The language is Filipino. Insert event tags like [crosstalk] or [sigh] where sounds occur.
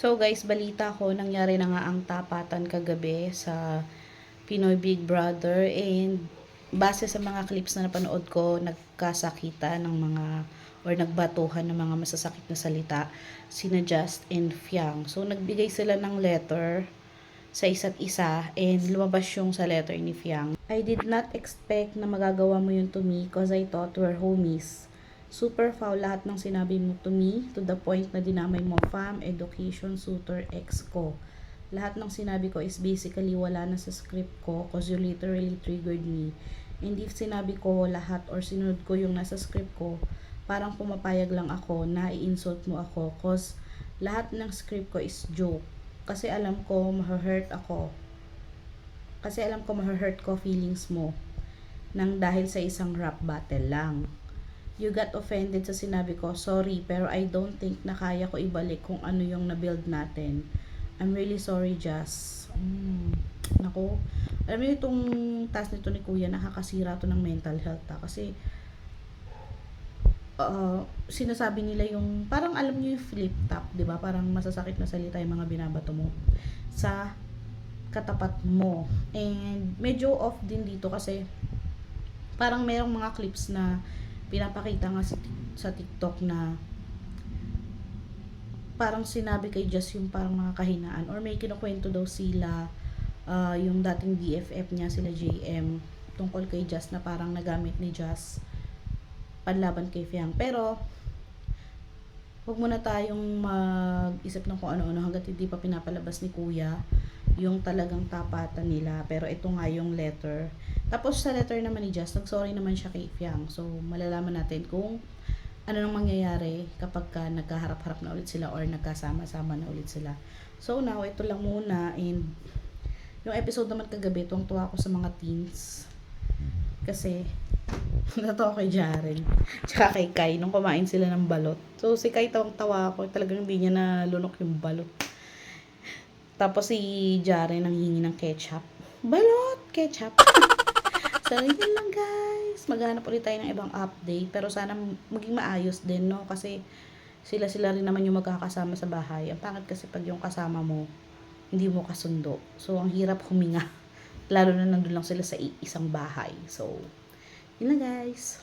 So guys, balita ko, nangyari na nga ang tapatan kagabi sa Pinoy Big Brother and base sa mga clips na napanood ko, nagkasakitan ng mga or nagbatuhan ng mga masasakit na salita sina Just and Fiang. So nagbigay sila ng letter sa isa't isa and lumabas yung sa letter ni Fiang. I did not expect na magagawa mo yun to me cause I thought we're homies. Super foul lahat ng sinabi mo to me to the point na dinamay mo fam, education, suitor, ex ko. Lahat ng sinabi ko is basically wala na sa script ko cause you literally triggered me. And if sinabi ko lahat or sinunod ko yung nasa script ko, parang pumapayag lang ako na i-insult mo ako cause lahat ng script ko is joke. Kasi alam ko ma-hurt ako. Kasi alam ko ma-hurt ko feelings mo nang dahil sa isang rap battle lang you got offended sa sinabi ko, sorry, pero I don't think na kaya ko ibalik kung ano yung na-build natin. I'm really sorry, Jazz. Mm, nako. Alam mo itong task nito ni Kuya, nakakasira to ng mental health ha. Kasi, uh, sinasabi nila yung, parang alam niyo yung flip top, di ba? Parang masasakit na salita yung mga binabato mo sa katapat mo. And medyo off din dito kasi parang merong mga clips na pinapakita nga sa, sa TikTok na parang sinabi kay Just yung parang mga kahinaan or may kinukwento daw sila uh, yung dating BFF niya sila JM tungkol kay Just na parang nagamit ni Just panlaban kay Fiang. Pero huwag muna tayong mag-isip ng kung ano-ano hanggat hindi pa pinapalabas ni Kuya yung talagang tapatan nila. Pero ito nga yung letter. Tapos sa letter naman ni Just, nag-sorry naman siya kay Fiang. So, malalaman natin kung ano nang mangyayari kapag ka nagkaharap-harap na ulit sila or nagkasama-sama na ulit sila. So now, ito lang muna and yung episode naman kagabi, tuwang tuwa ako sa mga teens. Kasi, [laughs] natawa kay Jaren. [laughs] Tsaka kay Kai, nung kumain sila ng balot. So, si Kai tawang-tawa ako. Talagang hindi niya nalunok yung balot. Tapos si Jaren nang hingi ng ketchup. Balot! Ketchup! [laughs] so, yun lang guys. Maghanap ulit tayo ng ibang update. Pero sana maging maayos din, no? Kasi sila-sila rin naman yung magkakasama sa bahay. Ang pangit kasi pag yung kasama mo, hindi mo kasundo. So, ang hirap huminga. [laughs] Lalo na nandun lang sila sa isang bahay. So, yun lang guys.